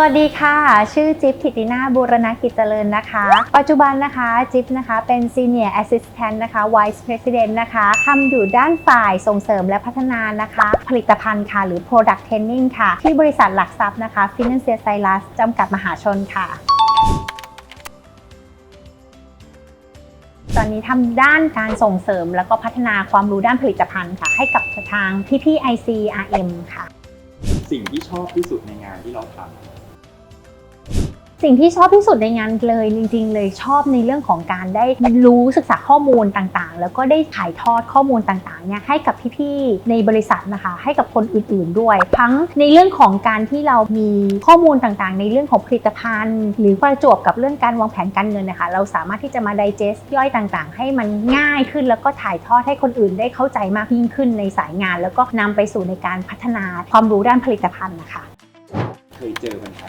สวัสดีค่ะ ชื่อจิ๊บธิตินาบูรณกิจเจริญนะคะ ปัจจุบันนะคะจิ๊บนะคะเป็น Senior Assistant นะคะ Vice President นะคะทำอยู่ด้านฝ่ายส่งเสริมและพัฒนานะคะ ผลิตภัณฑ์ค่ะ หรือ Product Training ค่ะ ที่บริษัทหลักทรัพย์นะคะ Financial Silas จำกัดมหาชนค่ะตอนนี้ทำด้านการส่งเสริมแล้วก็พัฒนาความรู้ด้านผลิตภัณฑ์ค่ะ ให้กับทางพี่ๆ ICRM ค่ะ สิ่งที่ชอบที่สุดในงานที่เราทำ สิ่งที่ชอบที่สุดในงานเลยจริงๆ เลยชอบในเรื่องของการได้รู้ศึกษาข้อมูลต่างๆ แล้วก็ได้ถ่ายทอดข้อมูลต่างๆเนี่ยให้กับพี่ๆในบริษัทนะคะ ให้กับคนอื่นๆด้วย ทั้งในเรื่องของการที่เรามีข้อมูลต่างๆ ในเรื่องของผลิตภัณฑ์ หรือประจวบกับเรื่องการวางแผนการเงินนะคะ เราสามารถที่จะมา digest ย่อยต่างๆ ให้มันง่ายขึ้น แล้วก็ถ่ายทอดให้คนอื่นได้เข้าใจมากยิ่งขึ้นในสายงาน แล้วก็นำไปสู่ในการพัฒนาความรู้ด้านผลิตภัณฑ์นะคะ เคยเจอปัญหา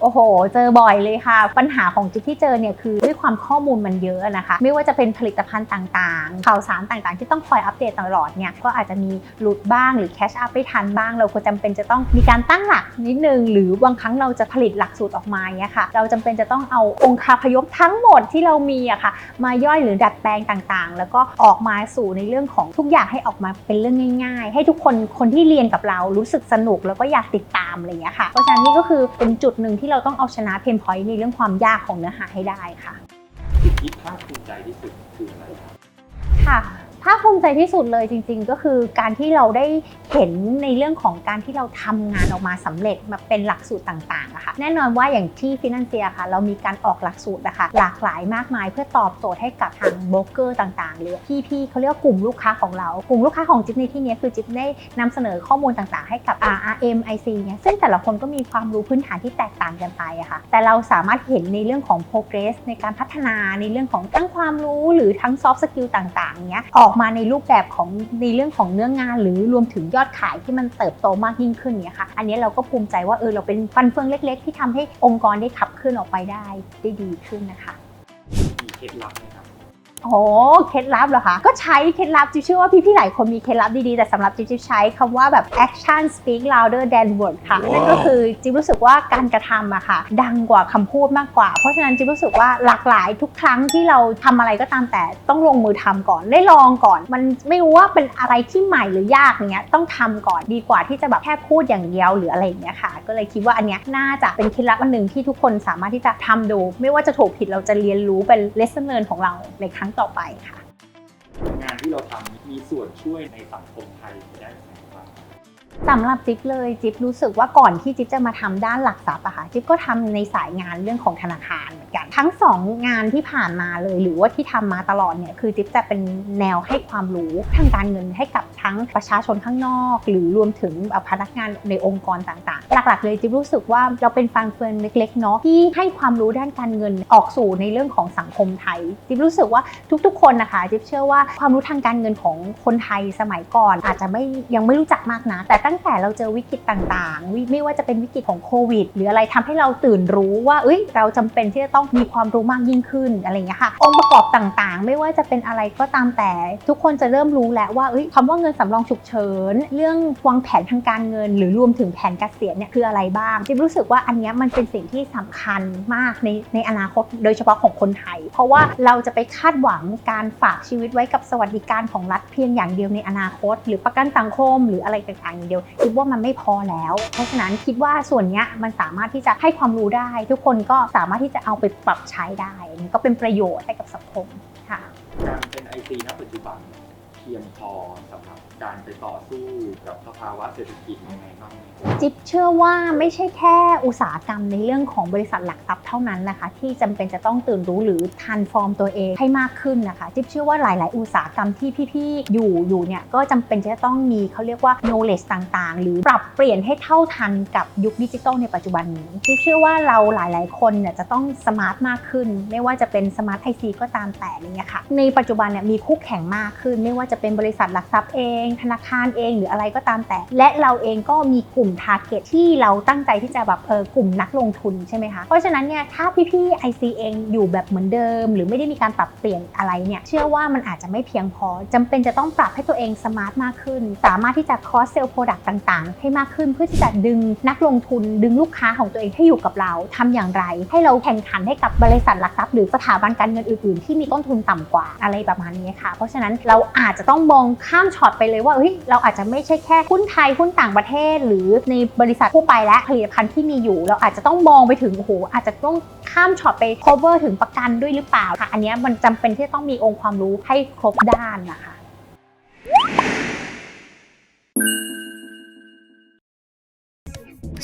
โอ้โห เจอบ่อยเลยค่ะ ปัญหาของจิ๊บที่เจอเนี่ยคือ ด้วยความข้อมูลมันเยอะนะคะ ไม่ว่าจะเป็นผลิตภัณฑ์ต่างๆ ข่าวสารต่างๆ ที่ต้องคอยอัปเดตตลอดเนี่ยก็อาจจะมีหลุดบ้างหรือแคชอัพไม่ทันบ้าง เราก็จำเป็นจะต้องมีการตั้งหลักนิดนึง หรือบางครั้งเราจะผลิตหลักสูตรออกมาเนี่ยค่ะ เราจำเป็นจะต้องเอาองค์คาพยพทั้งหมดที่เรามีอะค่ะ มาย่อยหรือดัดแปลงต่างๆ แล้วก็ออกมาสู่ในเรื่องของทุกอย่างให้ออกมาเป็นเรื่องง่าย ๆ ให้ทุกคนคนที่เรียนกับเรารู้สึกสนุกแล้วก็อยากติดตามอะไรอย่างเงี้ยค่ะ เพราะฉะนั้นนี่ก็คือเป็นจุดหนึ่งที่เราต้องเอาชนะเพนพอยต์ในเรื่องความยากของเนื้อหาให้ได้ค่ะ สิ่งที่ภาคภูมิใจที่สุดคืออะไรครับ ค่ะ ภาคภูมิใจที่สุดเลยจริง ๆ ก็คือการที่เราได้เห็นในเรื่องของการที่เราทำงานออกมาสำเร็จมาเป็นหลักสูตรต่างๆอะค่ะแน่นอนว่าอย่างที่ฟินแลนเซียค่ะ เรามีการออกหลักสูตรนะคะหลากหลายมากมาย เพื่อตอบโจทย์ให้กับทางโบรกเกอร์ต่างๆหรือพี่ๆเขาเรียกว่ากลุ่มลูกค้าของเรากลุ่มลูกค้าของจิ๊บในที่นี้คือจิ๊บได้นำเสนอข้อมูลต่างๆ ให้กับ RRM IC เนี่ยซึ่งแต่ละคนก็มีความรู้พื้นฐานที่แตกต่างกันไปอะค่ะแต่เราสามารถเห็นในเรื่องของ progress ในการพัฒนาในเรื่องของทั้งความรู้หรือทั้ง soft skill ต่างๆเนี้ยออกมาในรูปแบบของในเรื่องของเนื้องาน หรือรวมถึงยอดขายที่มันเติบโตมากยิ่งขึ้นเนี่ยค่ะอันนี้เราก็ภูมิใจว่าเออเราเป็นฟันเฟืองเล็ก ๆ ที่ทำให้องค์กรได้ขับเคลื่อนออกไปได้ได้ดีขึ้นนะคะมีเคล็ดลับไหมครับ โอ้เคล็ดลับเหรอคะ ก็ใช้เคล็ดลับจิ๊บเชื่อว่าพี่ๆหลายคนมีเคล็ดลับดีๆ แต่สำหรับจิ๊บจิ๊บใช้คำว่าแบบ action speak louder than word ค่ะว้าวนั่นก็คือจิ๊บรู้สึกว่าการกระทำอะค่ะ ดังกว่าคำพูดมากกว่า เพราะฉะนั้นจิ๊บรู้สึกว่าหลากหลายทุกครั้งที่เราทำอะไรก็ตามแต่ต้องลงมือทำก่อน ได้ลองก่อน มันไม่รู้ว่าเป็นอะไรที่ใหม่หรือยากอย่างเงี้ย ต้องทำก่อนดีกว่าที่จะแบบแค่พูดอย่างเดียวหรืออะไรอย่างเงี้ยค่ะ ก็เลยคิดว่าอันเนี้ยน่าจะเป็นเคล็ดลับอันหนึ่งที่ทุกคนสามารถที่จะทำดู ไม่ว่าจะถูกผิดเราจะเรียนรู้เป็น lesson learn ของเราในครั้งต่อไปค่ะ งานที่เราทำมีส่วนช่วยในสังคมไทยได้ไหมครับสำหรับจิ๊บเลยจิ๊บรู้สึกว่าก่อนที่จิ๊บจะมาทำด้านหลักทรัพย์อะค่ะจิ๊บก็ทำในสายงานเรื่องของธนาคารเหมือนกัน ทั้งสองงานที่ผ่านมาเลย หรือว่าที่ทำมาตลอดเนี่ยคือจิ๊บจะเป็นแนวให้ความรู้ทางการเงินให้กับทั้งประชาชนข้างนอก หรือรวมถึงพนักงานในองค์กรต่างๆ หลักๆ เลยจิ๊บรู้สึกว่าเราเป็นฟังเฟืองเล็กๆเนาะที่ให้ความรู้ด้านการเงินออกสู่ในเรื่องของสังคมไทย จิ๊บรู้สึกว่าทุกๆ คนนะคะจิ๊บเชื่อว่าความรู้ทางการเงินของคนไทยสมัยก่อน อาจจะไม่ยังไม่รู้จักมากนะแต่ตั้งแต่เราเจอวิกฤตต่างๆวิไม่ว่าจะเป็นวิกฤตของโควิด หรืออะไรทำให้เราตื่นรู้ว่าเอ้ยเราจำเป็นที่จะต้องมีความรู้มากยิ่งขึ้นอะไรอย่างเงี้ยค่ะ องค์ประกอบต่างๆ ไม่ว่าจะเป็นอะไรก็ตามแต่ ทุกคนจะเริ่มรู้แล้วว่าคำว่าเงินสำรองฉุกเฉิน เรื่องวางแผนทางการเงิน หรือรวมถึงแผนเกษียณเนี่ยคืออะไรบ้างจิ๊บรู้สึกว่าอันนี้มันเป็นสิ่งที่สำคัญมากในในอนาคตโดยเฉพาะของคนไทย เพราะว่าเราจะไปคาดหวังการฝากชีวิตไว้กับสวัสดิการของรัฐเพียงอย่างเดียวในอนาคต หรือประกันสังคม หรืออะไรต่างๆอย่างเดียวคิดว่ามันไม่พอแล้ว เพราะฉะนั้นคิดว่าส่วนนี้มันสามารถที่จะให้ความรู้ได้ ทุกคนก็สามารถที่จะเอาไปปรับใช้ได้อันนี้ก็เป็นประโยชน์ให้กับสังคมค่ะ การเป็นไอซีณปัจจุบัน พียงพอสำหรับการไปต่อสู้กับสภาวะเศรษฐกิจยังไงบ้างจิ๊บเชื่อว่าไม่ใช่แค่อุตสาหกรรมในเรื่องของบริษัทหลักทรัพย์เท่านั้นนะคะ ที่จำเป็นจะต้องตื่นรู้หรือทันฟอร์มตัวเองให้มากขึ้นนะคะ จิ๊บเชื่อว่าหลาย ๆ อุตสาหกรรมที่พี่ๆอยู่อยู่เนี่ยก็จำเป็นจะต้องมีเขาเรียกว่า knowledge ต่างๆ หรือปรับเปลี่ยนให้เท่าทันกับยุคดิจิทัลในปัจจุบันนี้ จิ๊บเชื่อว่าเราหลาย ๆ คนเนี่ยจะต้องสมาร์ทมากขึ้น ไม่ว่าจะเป็นสมาร์ทไอซีก็ตามแต่อะไรเงี้ยค่ะในปัจจุบันเนี่ยมีคู่แข่งมากขึ้นไม่ว่าจะเป็นบริษัทหลักทรัพย์เอง ธนาคารเองหรืออะไรก็ตามแต่ และเราเองก็มีกลุ่ม t a r g e t ที่เราตั้งใจที่จะแบบเออกลุ่มนักลงทุนใช่ไหมคะ เพราะฉะนั้นเนี่ยถ้าพี่ๆ IC เองอยู่แบบเหมือนเดิม หรือไม่ได้มีการปรับเปลี่ยนอะไรเนี่ยเชื่อว่ามันอาจจะไม่เพียงพอจำเป็นจะต้องปรับให้ตัวเองสมาร์ทมากขึ้น สามารถที่จะ cross sell product ต่างๆ ให้มากขึ้นเพื่อที่จะดึงนักลงทุน ดึงลูกค้าของตัวเองให้อยู่กับเราทำอย่างไร ให้เราแข่งขันให้กับบริษัทหลักทรัพย์หรือสถาบันการเงินอื่นๆ ที่มีต้นทุนต่ำกว่าอะไรประมาณนี้ค่ะ เพราะฉะนั้นเราอาจจะต้องมองข้ามช็อตไปเลยว่าเฮ้ยเราอาจจะไม่ใช่แค่หุ้นไทยหุ้นต่างประเทศ หรือในบริษัททั่วไปและผลิตภัณฑ์ที่มีอยู่ เราอาจจะต้องมองไปถึงโอ้โหอาจจะต้องข้ามช็อตไป cover ถึงประกันด้วยหรือเปล่าค่ะอันนี้มันจำเป็นที่จะต้องมีองค์ความรู้ให้ครบด้านนะคะ